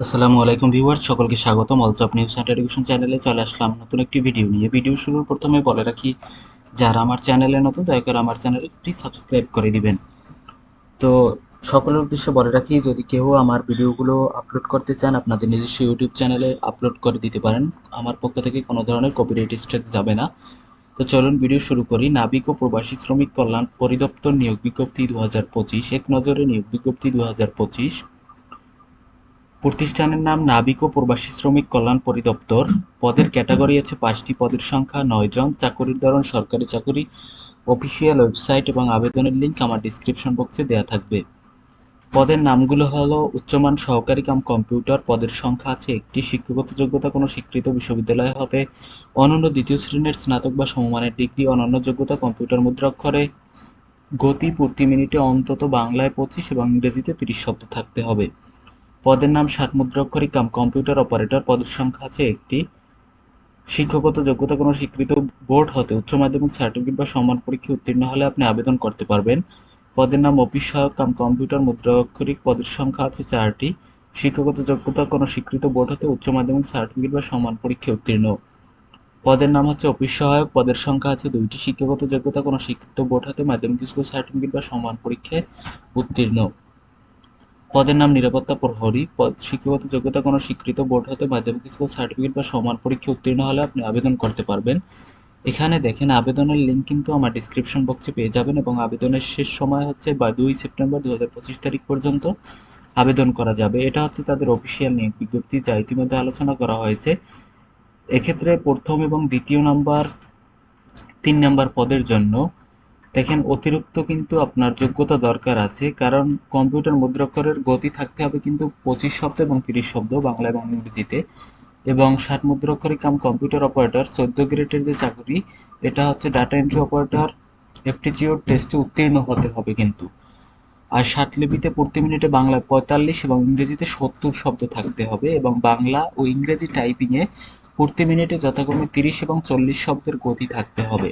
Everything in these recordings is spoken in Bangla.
আসসালামু আলাইকুম ভিউয়ার্স, সকলকে স্বাগতম। অলসঅফ নিউজ অ্যান্ড এডুকেশন চ্যানেলে চলে আসলাম নতুন একটি ভিডিও নিয়ে। ভিডিও শুরুর প্রথমে বলে রাখি, যারা আমার চ্যানেলে নতুন, দয়া করে আমার চ্যানেলটি সাবস্ক্রাইব করে দিবেন। তো সকলের উদ্দেশ্যে বলে রাখি, যদি কেউ আমার ভিডিওগুলো আপলোড করতে চান, আপনাদের নিজস্ব ইউটিউব চ্যানেলে আপলোড করে দিতে পারেন। আমার পক্ষ থেকে কোনো ধরনের কপিরাইট স্ট্রাইক যাবে না। তো চলুন ভিডিও শুরু করি। নাবিক ও প্রবাসী শ্রমিক কল্যাণ পরিদপ্তর নিয়োগ বিজ্ঞপ্তি দু হাজার পঁচিশ। এক নজরে নিয়োগ বিজ্ঞপ্তি দু হাজার পঁচিশ। প্রতিষ্ঠানের নাম নাবিক ও প্রবাসী শ্রমিক কল্যাণ পরিদপ্তর। পদের ক্যাটাগরি আছে পাঁচটি পদের সংখ্যা, নয় জন চাকরির ধরন, সরকারি চাকরি, অফিসিয়াল ওয়েবসাইট এবং আবেদনের লিঙ্ক আমার ডিসক্রিপশন বক্সে দেওয়া থাকবে। পদের নামগুলো হলো উচ্চমান সহকারী কাম কম্পিউটার। পদের সংখ্যা আছে একটি, শিক্ষাগত যোগ্যতা কোনো স্বীকৃত বিশ্ববিদ্যালয় হতে অনন্য দ্বিতীয় শ্রেণির স্নাতক বা সমমানের ডিগ্রি, অনন্য যোগ্যতা কম্পিউটার মুদ্রাক্ষরে গতি প্রতি মিনিটে অন্তত বাংলায় পঁচিশ এবং ইংরেজিতে তিরিশ শব্দ থাকতে হবে। পদের নাম সাত মুদ্রাক্ষরিক কাম কম্পিউটার অপারেটর, পদের সংখ্যা আছে একটি। শিক্ষাগত যোগ্যতা কোনো স্বীকৃত বোর্ড হতে উচ্চ মাধ্যমিক সার্টিফিকেট বা সমান পরীক্ষা উত্তীর্ণ হলে আপনি আবেদন করতে পারবেন। পদের নাম অফিস সহায়ক কাম কম্পিউটার মুদ্রাক্ষরিক, পদের সংখ্যা আছে চারটি। শিক্ষাগত যোগ্যতা কোনো স্বীকৃত বোর্ড হতে উচ্চ মাধ্যমিক সার্টিফিকেট বা সমান পরীক্ষা উত্তীর্ণ। পদের নাম হচ্ছে অফিস সহায়ক পদের সংখ্যা আছে দুইটি। শিক্ষাগত যোগ্যতা কোনো স্বীকৃত বোর্ড হতে মাধ্যমিক স্কুল সার্টিফিকেট বা সমান পরীক্ষায় উত্তীর্ণ। পদের নাম নিরাপত্তা প্রহরী, পদ, শিক্ষাগত যোগ্যতা কোনো স্বীকৃত বোর্ড হতে মাধ্যমিক স্কুল সার্টিফিকেট বা সমান পরীক্ষা উত্তীর্ণ হলে আপনি আবেদন করতে পারবেন। এখানে দেখেন, আবেদনের লিঙ্ক কিন্তু আমার ডিসক্রিপশন বক্সে পেয়ে যাবেন এবং আবেদনের শেষ সময় হচ্ছে বা দুই সেপ্টেম্বর দু পঁচিশ তারিখ পর্যন্ত আবেদন করা যাবে। এটা হচ্ছে তাদের অফিসিয়াল নিয়োগ বিজ্ঞপ্তি, যা ইতিমধ্যে আলোচনা করা হয়েছে। এক্ষেত্রে প্রথম এবং দ্বিতীয় নাম্বার, তিন নাম্বার পদের জন্য দেখেন, অতিরিক্ত কিন্তু আপনার যোগ্যতা দরকার আছে, কারণ কম্পিউটার মুদ্রাক্ষরের গতি থাকতে হবে কিন্তু পঁচিশ শব্দ এবং তিরিশ শব্দ বাংলা এবং ইংরেজিতে। এবং ষাট মুদ্রাক্ষরিক কাম কম্পিউটার অপারেটর, চোদ্দ গ্রেডের যে চাকরি, এটা হচ্ছে ডাটা এন্ট্রি অপারেটর এফটিচিওর টেস্টে উত্তীর্ণ হতে হবে কিন্তু। আর ষাট লিপিতে প্রতি মিনিটে বাংলায় পঁয়তাল্লিশ এবং ইংরেজিতে সত্তর শব্দ থাকতে হবে এবং বাংলা ও ইংরেজি টাইপিংয়ে প্রতি মিনিটে যথাক্রমে তিরিশ এবং চল্লিশ শব্দের গতি থাকতে হবে।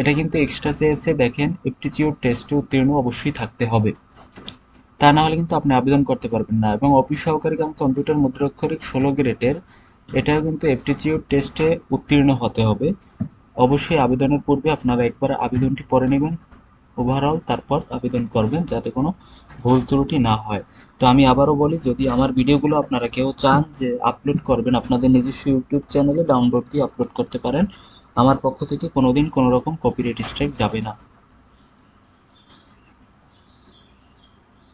এটা কিন্তু এক্সট্রা চেয়েছে দেখেন এপটিচিউড টেস্টে উত্তীর্ণ অবশ্যই থাকতে হবে। তা না হলে কিন্তু আপনি আবেদন করতে পারবেন না। এবং অফিস সহকারী কাম কম্পিউটার মুদ্রাক্ষরিক ষোলো গ্রেডের, এটাও কিন্তু এপটিচিউড টেস্টে উত্তীর্ণ হতে হবে। অবশ্যই আবেদনের পূর্বে আপনারা একবার আবেদনটি পড়ে নেবেন ওভারঅল তারপর আবেদন করবেন, যাতে কোনো ভুল ত্রুটি না হয়। তো আমি আবারও বলি, যদি আমার ভিডিওগুলো আপনারা কেউ চান যে আপলোড করবেন, আপনাদের নিজস্ব ইউটিউব চ্যানেলে ডাউনলোড দিয়ে আপলোড করতে পারেন আমার পক্ষ থেকে কোনোদিন কোনো রকম কপিরাইট স্ট্রাইক যাবে না।